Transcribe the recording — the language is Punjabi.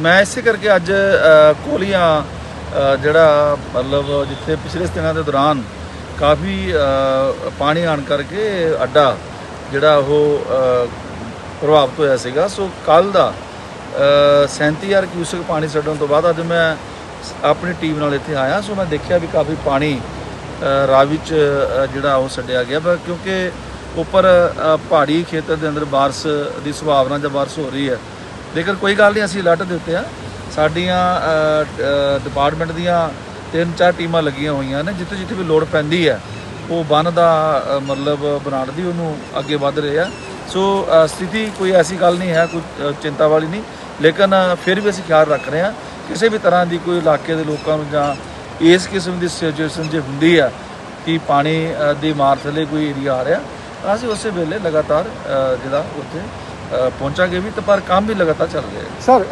ਮੈਂ ਇਸੇ ਕਰਕੇ ਅੱਜ ਕੋਲੀਆਂ ਜਿਹੜਾ ਮਤਲਬ ਜਿੱਥੇ ਪਿਛਲੇ ਦਿਨਾਂ ਦੇ ਦੌਰਾਨ ਕਾਫੀ ਪਾਣੀ ਆਣ ਕਰਕੇ ਅੱਡਾ ਜਿਹੜਾ ਉਹ ਪ੍ਰਭਾਵਿਤ ਹੋਇਆ ਸੀਗਾ। ਸੋ ਕੱਲ ਦਾ ਅ, 37000 ਕਿਊਸਕ ਪਾਣੀ ਛੱਡਣ ਤੋਂ ਬਾਅਦ ਅੱਜ ਮੈਂ ਆਪਣੀ ਟੀਮ ਨਾਲ ਇੱਥੇ ਆਇਆ। ਸੋ ਮੈਂ ਦੇਖਿਆ ਵੀ ਕਾਫੀ ਪਾਣੀ ਰਾਵੀ ਚ ਜਿਹੜਾ ਉਹ ਛੱਡਿਆ ਗਿਆ। ਪਰ ਕਿਉਂਕਿ ਉੱਪਰ ਪਹਾੜੀ ਖੇਤਰ ਦੇ ਅੰਦਰ ਬਾਰਿਸ਼ ਦੀ ਸੰਭਾਵਨਾ ਜਾਂ ਬਾਰਿਸ਼ ਹੋ ਰਹੀ ਹੈ ਲੇਕਿਨ ਕੋਈ ਗੱਲ ਨਹੀਂ, ਅਸੀਂ ਅਲਰਟ ਦੇ ਉੱਤੇ ਆ। ਸਾਡੀਆਂ ਡਿਪਾਰਟਮੈਂਟ ਦੀਆਂ ਤਿੰਨ ਚਾਰ ਟੀਮਾਂ ਲੱਗੀਆਂ ਹੋਈਆਂ ਨੇ, ਜਿੱਥੇ ਜਿੱਥੇ ਵੀ ਲੋੜ ਪੈਂਦੀ ਹੈ, ਉਹ ਬੰਨ ਦਾ ਮਤਲਬ ਬਣਾਉਣ ਦੀ ਉਹਨੂੰ ਅੱਗੇ ਵਧ ਰਹੇ ਆ। ਸੋ ਸਥਿਤੀ ਕੋਈ ਐਸੀ ਗੱਲ ਨਹੀਂ ਹੈ, ਕੋਈ ਚਿੰਤਾ ਵਾਲੀ ਨਹੀਂ। ਲੇਕਿਨ ਫਿਰ ਵੀ ਅਸੀਂ ਖਿਆਲ ਰੱਖ ਰਹੇ ਹਾਂ, ਕਿਸੇ ਵੀ ਤਰ੍ਹਾਂ ਦੀ ਕੋਈ ਇਲਾਕੇ ਦੇ ਲੋਕਾਂ ਨੂੰ ਜਾਂ ਇਸ ਕਿਸਮ ਦੀ ਸਿਚੁਏਸ਼ਨ ਜੇ ਹੁੰਦੀ ਆ ਕਿ ਪਾਣੀ ਦੀ ਮਾਰ ਥੱਲੇ ਕੋਈ ਏਰੀਆ ਆ ਰਿਹਾ, ਅਸੀਂ ਉਸੇ ਵੇਲੇ ਲਗਾਤਾਰ ਜਿਹੜਾ ਉੱਥੇ ਪਹੁੰਚਾਂਗੇ ਵੀ ਤੇ ਪਰ ਕੰਮ ਵੀ ਲਗਾਤਾਰ ਚੱਲ ਰਿਹਾ ਹੈ। ਸਰ